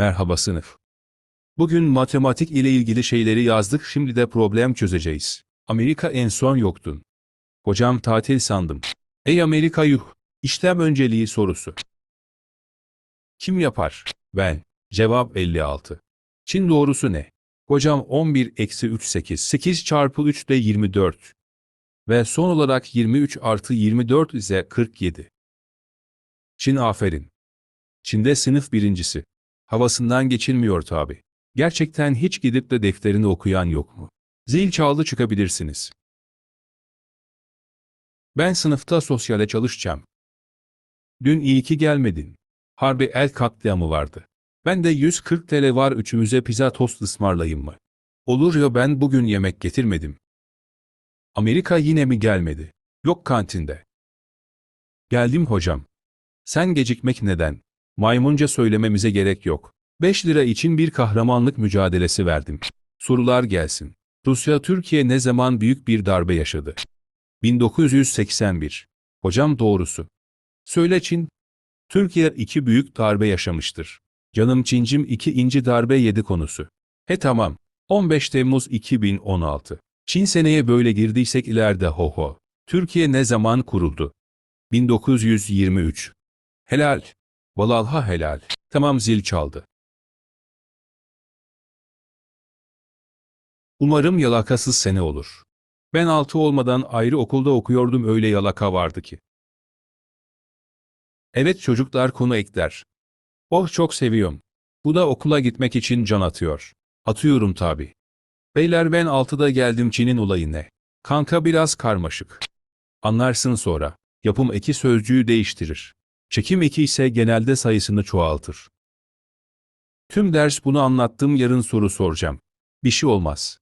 Merhaba sınıf. Bugün matematik ile ilgili şeyleri yazdık şimdi de problem çözeceğiz. Amerika en son yoktun. Hocam tatil sandım. Ey Amerika yuh. İşlem önceliği sorusu. Kim yapar? Ben. Cevap 56. Çin doğrusu ne? Hocam 11 eksi 3 8. 8 çarpı 3 de 24. Ve son olarak 23 artı 24 ise 47. Çin aferin. Çin'de sınıf birincisi. Havasından geçilmiyor tabi. Gerçekten hiç gidip de defterini okuyan yok mu? Zil çaldı çıkabilirsiniz. Ben sınıfta sosyale çalışacağım. Dün iyi ki gelmedin. Harbi el katliamı vardı. Ben de 140 TL var üçümüze pizza tost ısmarlayayım mı? Olur ya ben bugün yemek getirmedim. Amerika yine mi gelmedi? Yok kantinde. Geldim hocam. Sen gecikmek neden? Maymunca söylememize gerek yok. 5 lira için bir kahramanlık mücadelesi verdim. Sorular gelsin. Rusya Türkiye ne zaman büyük bir darbe yaşadı? 1981. Hocam doğrusu. Söyle Çin. Türkiye iki büyük darbe yaşamıştır. Canım Çincim iki inci darbe yedi konusu. He tamam. 15 Temmuz 2016. Çin seneye böyle girdiysek ileride ho ho. Türkiye ne zaman kuruldu? 1923. Helal. Valalha helal. Tamam zil çaldı. Umarım yalakasız sene olur. Ben altı olmadan ayrı okulda okuyordum öyle yalaka vardı ki. Evet çocuklar konu ekler. Oh çok seviyorum. Bu da okula gitmek için can atıyor. Atıyorum tabi. Beyler ben altıda geldim Çin'in olayı ne? Kanka biraz karmaşık. Anlarsın sonra. Yapım eki sözcüğü değiştirir. Çekim eki ise genelde sayısını çoğaltır. Tüm ders bunu anlattım yarın soru soracağım. Bir şey olmaz.